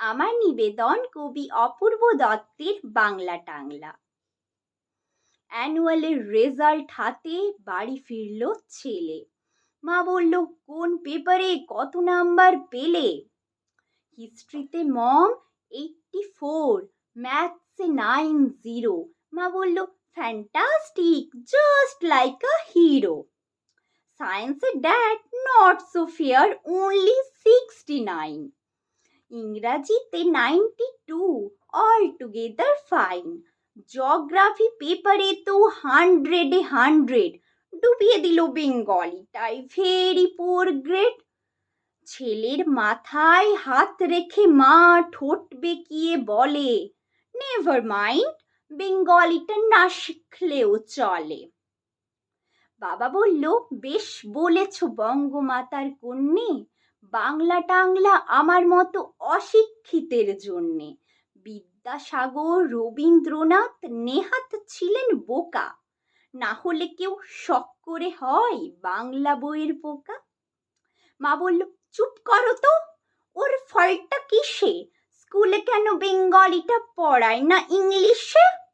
আমার নিবেদন কবি অপূর্ব দত্তের বাংলা টাংলা। অ্যানুয়ালের রেজাল্ট হাতে বাড়ি ফিরল ছেলে। মা বলল, কোন পেপারে কত নাম্বার পেলে? হিস্ট্রিতে মম এইটটি ফোর ম্যাথসে নাইন জিরো মা বলল fantastic just like a hero সায়েন্সে dad not so fair only sixty nine ইংরাজিতে ninety two all together fine geography পেপারে তো হান্ড্রেডে হান্ড্রেড ডুবিয়ে দিল বেঙ্গলিটাই ভেরি পোর গ্রেড ছেলের মাথায় হাত রেখে মা ঠোঁট বেঁকিয়ে বলে? নেভার মাইন্ড বেঙ্গলিটা না শিখলেও চলে। বাবা বলল, বেশ বলেছ বঙ্গমাতার কন্যে বাংলা টাংলা আমার মতো অশিক্ষিতের জন্যে। বিদ্যাসাগর, রবীন্দ্রনাথ নেহাত ছিলেন বোকা। না হলে কেউ শখ করে হয় বাংলা বইয়ের পোকা। মা বলল, চুপ করো তো, ওর ফলটা কিসে? স্কুলে কেন বেঙ্গলিটা পড়ায় না ইংলিশে?